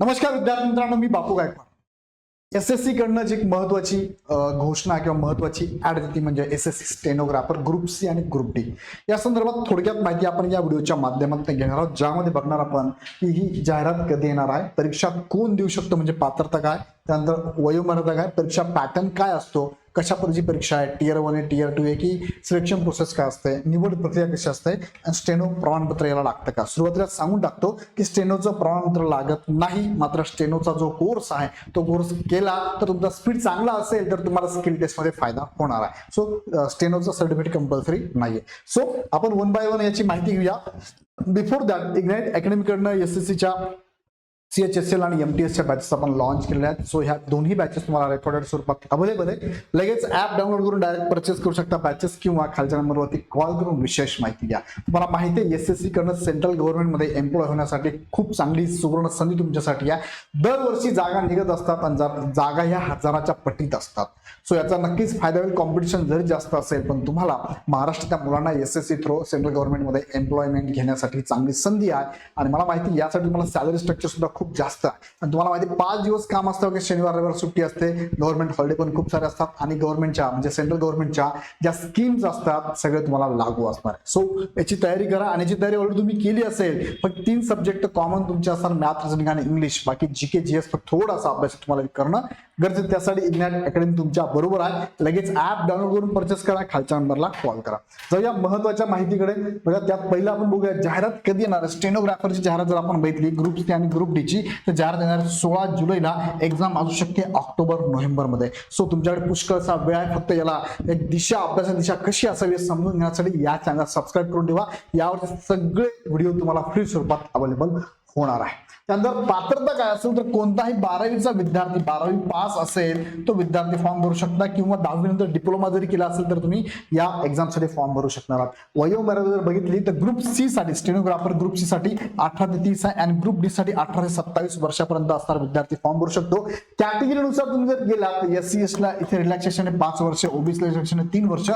नमस्कार विद्यार्थी मित्रांनो मी Bapu Gaikwad. S S C कडनं जी एक महत्वाची घोषणा किंवा महत्वाची ऍड देते म्हणजे S S C stenographer group C आणि ग्रुप डी या संदर्भात थोडक्यात माहिती आपण या व्हिडिओच्या माध्यमातून घेणार आहोत ज्यामध्ये बघणार आपण की ही जाहिरात कधी येणार आहे परीक्षा कोण देऊ शकतो म्हणजे पात्रता काय त्यानंतर वयोमर्यादा काय परीक्षा पॅटर्न काय असतो कशा पद्धतीची परीक्षा आहे? टीयर वन आहे टीयर टू आहे की सिलेक्शन प्रोसेस काय असते? निवड प्रक्रिया कशी असते? आणि स्टेनो प्रमाणपत्र याला लागतं का? सुरुवातीला सांगून टाकतो की स्टेनोचं प्रमाणपत्र लागत नाही. मात्र स्टेनोचा जो कोर्स आहे तो कोर्स केला तर तुमचा स्पीड चांगला असेल तर तुम्हाला स्किल टेस्टमध्ये फायदा होणार आहे. सो स्टेनोचं सर्टिफिकेट कंपल्सरी नाहीये. सो आपण वन बाय वन याची माहिती घेऊया. बिफोर दॅट इग्नाइट अकॅडमीकडनं एस एस सीच्या सी एच एस एल आणि एम टी एसच्या बॅचेस आपण लॉन्च केलेल्या आहेत. सो ह्या दोन्ही बॅचेस तुम्हाला रेकॉर्डेड स्वरूपात अवेलेबल आहे लगेच ॲप डाउनलोड करून डायरेक्ट परचेस करू शकता बॅचेस किंवा खालच्या नंबरवरती कॉल करून विशेष माहिती घ्या तुम्हाला माहिती आहे एस एस सी कडनं सेंट्रल गव्हर्नमेंटमध्ये एम्प्लॉय होण्यासाठी खूप चांगली सुवर्ण संधी तुमच्यासाठी आहे. दरवर्षी जागा निघत असतात आणि जागा ह्या हजाराच्या पटीत असतात. सो याचा नक्कीच फायदा होईल. कॉम्पिटिशन जरी जास्त असेल पण तुम्हाला महाराष्ट्राच्या मुलांना S S C through central गव्हर्नमेंटमध्ये employment घेण्यासाठी चांगली संधी आहे. आणि मला माहिती यासाठी तुम्हाला सॅलरी स्ट्रक्चर सुद्धा खूप जास्त आहे. आणि तुम्हाला माहिती पाच दिवस काम असतं की शनिवार रविवार सुट्टी असते. गव्हर्नमेंट हॉलिडे पण खूप सारे असतात. आणि गव्हर्नमेंटच्या म्हणजे सेंट्रल गव्हर्नमेंटच्या ज्या स्कीम्स असतात सगळे तुम्हाला लागू असणार आहे. सो याची तयारी करा. आणि याची तयारी ऑलरेडी तुम्ही केली असेल फक्त तीन सब्जेक्ट कॉमन तुमचे असणार मॅथ रिझनिंग आणि इंग्लिश बाकी जी के जी एस थोडासा अभ्यास तुम्हाला करणं गरजेचं त्यासाठी इग्नॅट अकॅडमी तुमच्या बरोबर आहे. लगेच ऍप डाउनलोड करून परचेस करा. खालच्या नंबरला कॉल करा. जाऊया महत्त्वाच्या माहितीकडे. बघा त्यात पहिलं आपण बघूया. जाहिरात कधी येणार स्टेनोग्राफरची जाहिरात जर आपण बघितली ग्रुप सी आणि ग्रुप डी ची तर जाहीर देणार सोळा जुलैला एक्झाम असू शकते ऑक्टोबर नोव्हेंबरमध्ये. सो तुमच्याकडे पुष्कळचा वेळ आहे. फक्त याला एक दिशा अभ्यासा दिशा कशी असावी समजून घेण्यासाठी या चॅनल सबस्क्राईब करून ठेवा. यावर सगळे व्हिडिओ तुम्हाला फ्री स्वरूपात अवेलेबल होणार आहे. त्यानंतर पात्रता काय असेल तर कोणताही बारावीचा विद्यार्थी बारावी पास असेल तो विद्यार्थी फॉर्म भरू शकता किंवा दहावी नंतर डिप्लोमा जरी केला असेल तर तुम्ही या एक्झामसाठी फॉर्म भरू शकणार आहात. वयोमर्यादा जर बघितली तर ग्रुप सी साठी स्टेनोग्राफर ग्रुप सी साठी अठरा ते तीस आहे आणि ग्रुप डी साठी अठरा ते सत्तावीस वर्षापर्यंत असणारा विद्यार्थी फॉर्म भरू शकतो. कॅटेगरीनुसार तुम्ही जर गेला तर एस सी एस ला इथे रिलॅक्सेशन आहे पाच वर्ष ओबीसी रिलॅक्सेशन आहे तीन वर्ष.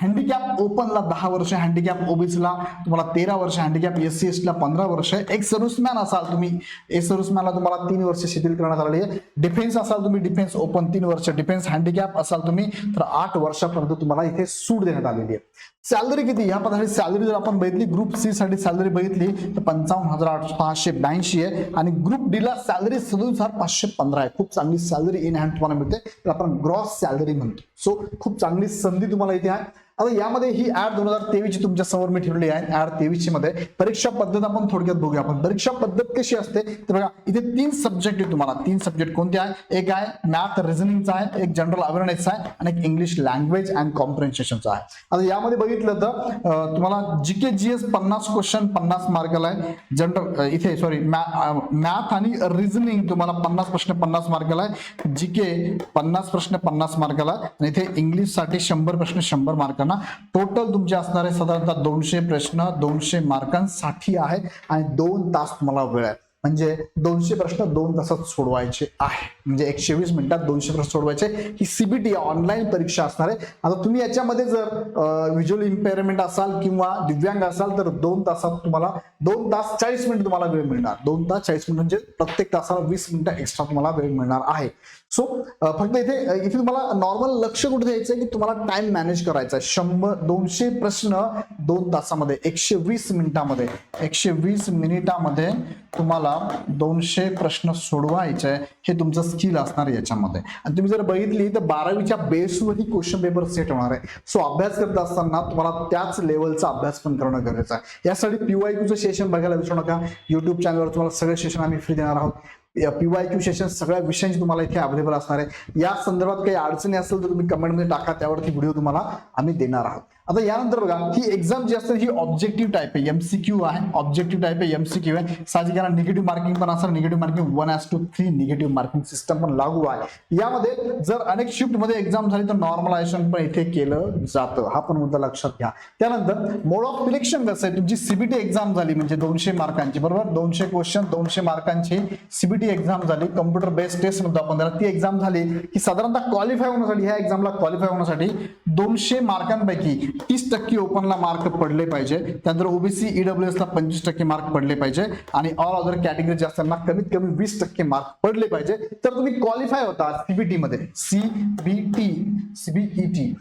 हँडिकॅप ओपनला दहा वर्ष हँडिकॅप ओबीसीला तुम्हाला तेरा वर्ष हँडिकॅप एस सी एस ला पंधरा वर्ष. एक सर्व्हिसमॅन असाल तुम्ही. ए सर्व्हिसमॅनला तुम्हाला तीन वर्ष शिथिल करण्यात आलेली आहे. डिफेन्स असाल तुम्ही डिफेन्स ओपन तीन वर्ष. डिफेन्स हँडिकॅप असाल तुम्ही तर आठ वर्षापर्यंत तुम्हाला इथे सूट देण्यात आलेली आहे. सॅलरी किती? या पदासाठी सॅलरी जर आपण बघितली ग्रुप सी साठी सॅलरी बघितली तर पंचावन्न हजार आठ पाचशे ब्याऐंशी आहे. आणि ग्रुप डी ला सॅलरी सदोतीस हजार पाचशे पंधरा आहे. खूप चांगली सॅलरी इन हँड तुम्हाला मिळते. तर आपण ग्रॉस सॅलरी म्हणतो. सो खूप चांगली संधी तुम्हाला इथे आहे. आता यामध्ये ही ऍड दोन हजार तेवीस तुमच्यासमोर मी ठेवली आहे. ऍड तेवीसमध्ये परीक्षा पद्धत आपण थोडक्यात बघूया. आपण परीक्षा पद्धत कशी असते? तर बघा इथे तीन सब्जेक्ट आहे तुम्हाला. तीन सब्जेक्ट कोणते आहे एक आहे मॅथ रिझनिंगचा आहे एक जनरल अवेअरनेसचा आहे आणि एक इंग्लिश लँग्वेज अँड कॉम्प्रिहेन्शनचा आहे. आता यामध्ये बघितलं तर तुम्हाला जी के जी एस पन्नास क्वेश्चन पन्नास मार्काला आहे जनरल इथे सॉरी मॅथ आणि रिझनिंग तुम्हाला पन्नास प्रश्न पन्नास मार्काला आहे जी के पन्नास प्रश्न पन्नास मार्काला आहे आणि इथे इंग्लिशसाठी शंभर प्रश्न शंभर मार्कांना टोटल तुमचे असणारे साधारणतः दोनशे प्रश्न दोनशे मार्कांसाठी आहे आणि दोन तास तुम्हाला वेळ आहे. म्हणजे दोनशे प्रश्न दोन तासात सोडवायचे आहे. म्हणजे एकशे वीस मिनिटात दोनशे प्रश्न सोडवायचे. ही सीबीटी ऑनलाईन परीक्षा असणार आहे. आता तुम्ही याच्यामध्ये जर व्हिज्युअल इम्पेअरमेंट असाल किंवा दिव्यांग असाल तर दोन तासात तुम्हाला दोन तास चाळीस मिनिट तुम्हाला वेळ मिळणार. दोन तास चाळीस मिनिट म्हणजे प्रत्येक तासाला वीस मिनिटं एक्स्ट्रा तुम्हाला वेळ मिळणार आहे. सो फक्त इथे इथे तुम्हाला नॉर्मल लक्ष कुठे द्यायचं आहे की तुम्हाला टाइम मॅनेज करायचा आहे शंभर दोनशे प्रश्न दोन तासामध्ये एकशे वीस मिनिटामध्ये एकशे वीस मिनिटामध्ये तुम्हाला दोनशे प्रश्न सोडवायचे हे तुमचं स्किल असणार याच्यामध्ये. आणि तुम्ही जर बघितली तर बारावीच्या बेसवरती क्वेश्चन पेपर सेट होणार आहे. सो अभ्यास करत असताना तुम्हाला त्याच लेवलचा अभ्यास पण करणं गरजेचं आहे. यासाठी पीवायक्यूचं सेशन बघायला विसरू नका. युट्यूब चॅनलवर तुम्हाला सगळे सेशन आम्ही फ्री देणार आहोत. पीवाय क्यू सेशन सगळ्या विषयांची तुम्हाला इथे अवेलेबल असणार आहे या संदर्भात काही अडचणी असेल तर तुम्ही कमेंटमध्ये टाका त्यावरती व्हिडिओ तुम्हाला आम्ही देणार आहोत. आता यानंतर बघा ही एक्झाम जी असते ही ऑब्जेक्टिव्ह टाईप आहे. एमसीक्यू आहे ऑब्जेक्टिव्ह टाईप आहे एमसीक्यू आहे. साहजिक याला निगेटिव्ह मार्किंग पण असणार negative marking one as two three negative marking system पण लागू आहे. यामध्ये जर अनेक शिफ्टमध्ये एक्झाम झाली तर नॉर्मलायझेशन पण इथे केलं जातं. हा पण मुद्दा लक्षात घ्या. त्यानंतर मोड ऑफ सिलेक्शन कसं आहे? तुमची सीबीटी एक्झाम झाली म्हणजे दोनशे मार्कांची बरोबर? दोनशे क्वेश्चन दोनशे मार्कांची सीबीटी एक्झाम झाली. कम्प्युटर बेस्ड टेस्ट म्हणतो आपण त्याला. ती एक्झाम झाली की साधारणतः क्वालिफाय होण्यासाठी ह्या एक्झामला क्वालिफाय होण्यासाठी दोनशे मार्कांपैकी तीस टक्के ओपनला मार्क पडले पाहिजे. त्यानंतर ओबीसी ईडब्ल्यू ला पंचवीस टक्के मार्क पडले पाहिजे. आणि ऑल अदर कॅटेगरी जे असताना कमीत कमी वीस टक्के मार्क पडले पाहिजे. तर तुम्ही क्वालिफाय होता सीबीटी मध्ये. सीबीटी सीबीईटी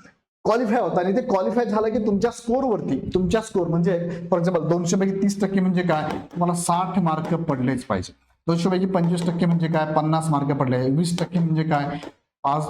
क्वालिफाय होता आणि ते क्वालिफाय झालं की तुमच्या स्कोरवरती तुमच्या स्कोर म्हणजे फॉर एक्झाम्पल दोनशे पैकी तीस टक्के म्हणजे काय? तुम्हाला साठ मार्क पडलेच पाहिजे. दोनशे पैकी पंचवीस टक्के म्हणजे काय? पन्नास मार्क पडले. वीस टक्के म्हणजे काय? पाच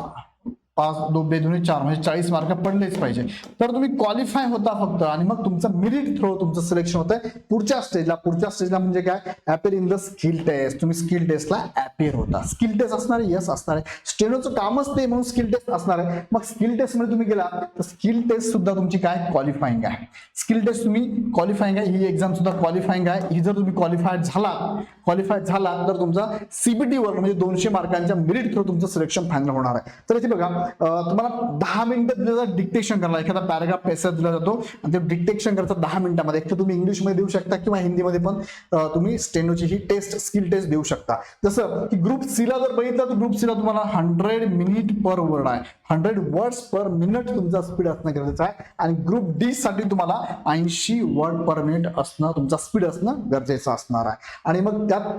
पाच दो बे दोन्ही चार म्हणजे चाळीस मार्क पडलेच पाहिजे. तर तुम्ही क्वालिफाय होता फक्त आणि मग तुमचं मेरिट थ्रो तुमचं सिलेक्शन होतंय. पुढच्या स्टेजला पुढच्या स्टेजला म्हणजे काय? Appear in the skill test तुम्ही स्किल टेस्टला अपेअर होता. स्किल टेस्ट असणार आहे? यस असणार आहे. स्टेनोचं कामच ते म्हणून स्किल टेस्ट असणार आहे. मग स्किल टेस्टमध्ये तुम्ही गेला तर स्किल टेस्ट सुद्धा तुमची काय? क्वालिफाईंग आहे. स्किल टेस्ट तुम्ही क्वालिफाईंग आहे. ही एक्झाम सुद्धा क्वालिफाईंग आहे. ही जर तुम्ही क्वालिफाईड झाला क्वालिफाईड झाला तर तुमचा सीबीटी वर म्हणजे दोनशे मार्कांच्या मेरिट थ्रू तुमचं सिलेक्शन फायनल होणार आहे. तर इथे बघा तुम्हाला दहा मिनिटं दिलं जातं डिक्टेशन करणार एखादा पॅराग्राफ पेसर दिला जातो आणि ते डिक्टेशन करायचं दहा मिनिटामध्ये. एक तर तुम्ही इंग्लिशमध्ये देऊ शकता किंवा हिंदीमध्ये पण तुम्ही स्टेनोची ही टेस्ट स्किल टेस्ट देऊ शकता. जसं की ग्रुप सीला जर बघितलं तर ग्रुप सीला तुम्हाला हंड्रेड मिनिट पर वर्ड आहे. हंड्रेड वर्ड्स पर मिनिट तुमचा स्पीड असणं गरजेचं आहे. आणि ग्रुप डी साठी तुम्हाला ऐंशी वर्ड पर मिनिट असणं तुमचा स्पीड असणं गरजेचं असणार आहे. आणि मग त्यात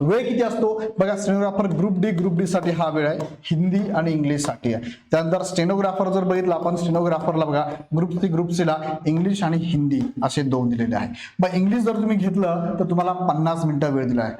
वेळ किती असतो? बघा stenographer group D group D साठी हा वेळ आहे. हिंदी आणि इंग्लिशसाठी आहे. त्यानंतर स्टेनोग्राफर जर बघितलं आपण स्टेनोग्राफरला बघा ग्रुप सी ग्रुप सीला इंग्लिश आणि हिंदी असे दोन दिलेले आहे. मग इंग्लिश जर तुम्ही घेतलं तर तुम्हाला पन्नास मिनिटं वेळ दिला आहे.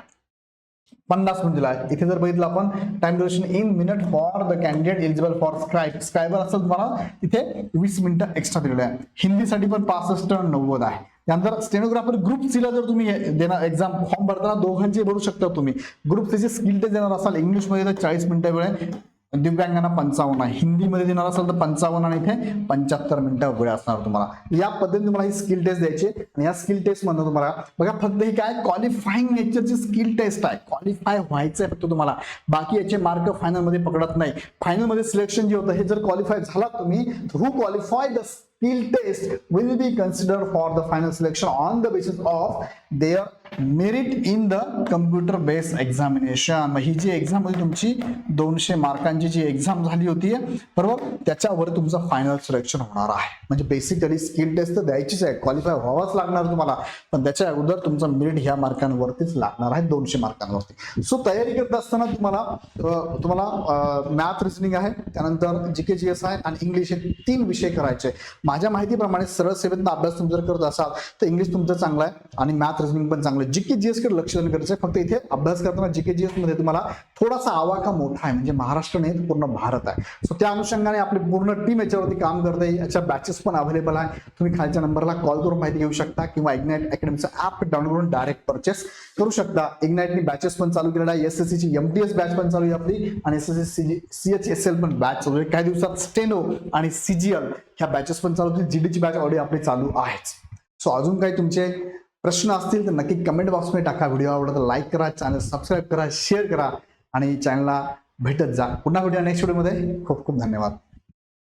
पन्नास मिनिट दिला आहे. इथे जर बघितलं आपण time duration in minute for the candidate eligible for scribe scriber असेल तुम्हाला तिथे वीस मिनिटं एक्स्ट्रा दिलेले आहे. हिंदीसाठी पण पासष्ट नव्वद आहे. त्यानंतर स्टेनोग्राफर ग्रुप सीला जर तुम्ही देणार एक्झाम फॉर्म भरताना दोघांचे भरू शकता तुम्ही. ग्रुप सीचे स्किल टेस्ट देणार असाल इंग्लिशमध्ये तर चाळीस मिनिटं वेळ आहे. दिव्यांगांना पंचावन्न हिंदीमध्ये देणार असाल तर पंचावन्न आणि इथे पंच्याहत्तर मिनिटं वेळ असणार तुम्हाला. या पद्धतीने तुम्हाला ही स्किल टेस्ट द्यायची आणि या स्किल टेस्ट मधून तुम्हाला बघा फक्त ही काय क्वालिफाईंग नेचरची स्किल टेस्ट आहे. क्वालिफाय व्हायचं आहे फक्त तुम्हाला. बाकी याचे मार्क फायनलमध्ये पकडत नाही. फायनलमध्ये सिलेक्शन जे होतं हे जर क्वालिफाय झाला तुम्ही who qualify the skill test will be consider for the final selection on the basis of their merit in the computer based examination मग ही जी एक्झाम होती तुमची दोनशे मार्कांची जी एक्झाम झाली होती बरोबर? त्याच्यावर तुमचं फायनल सिलेक्शन होणार आहे. म्हणजे बेसिकली स्किल टेस्ट तर द्यायचीच आहे क्वालिफाय व्हावाच लागणार तुम्हाला. पण त्याच्या अगोदर तुमचं मेरिट ह्या मार्कांवरतीच लागणार आहे दोनशे मार्कांवरती. सो तयारी करत असताना तुम्हाला तुम्हाला मॅथ रिजनिंग आहे त्यानंतर जी के जी एस आहे आणि इंग्लिश हे तीन विषय करायचे. माझ्या माहितीप्रमाणे सरळ सेवेतनं अभ्यास तुम्ही जर करत असाल तर इंग्लिश तुमचं चांगलं आहे आणि मॅथ रिजनिंग पण चांगलं आहे. जी के जी एसकडे लक्ष देणं गरजेचं आहे. फक्त इथे अभ्यास करताना जी के जी एसमध्ये तुम्हाला थोडासा आवाका मोठा आहे. म्हणजे महाराष्ट्र नाही पूर्ण भारत आहे. सो त्या अनुषंगाने आपली पूर्ण टीम याच्यावरती काम करते. याच्या बॅचेस पण अवेलेबल आहे. तुम्ही खालच्या नंबरला कॉल करून माहिती घेऊ शकता किंवा इग्नाईट अकॅडमीचं ऍप डाउनलोड करून डायरेक्ट परचेस करू शकता. इग्नाईटनी बॅचेस पण चालू केलेला आहे. एस एस ची एम टी एस बॅच पण चालू आहे आपली आणि S S C C H S L पण बॅच चालू आहे. काही दिवसात स्टेनो आणि सीजीएल ह्या बॅचेस पण चालू होतील जीडीची बॅच ऑलरेडी आपली चालू आहेच. सो अजून काही तुमचे प्रश्न असतील तर नक्की कमेंट बॉक्समध्ये टाका. व्हिडिओ आवडला तर लाईक करा चॅनल सबस्क्राईब करा शेअर करा आणि चॅनलला भेटत जा. पुन्हा भेटूया नेक्स्ट व्हिडिओमध्ये खूप खूप धन्यवाद.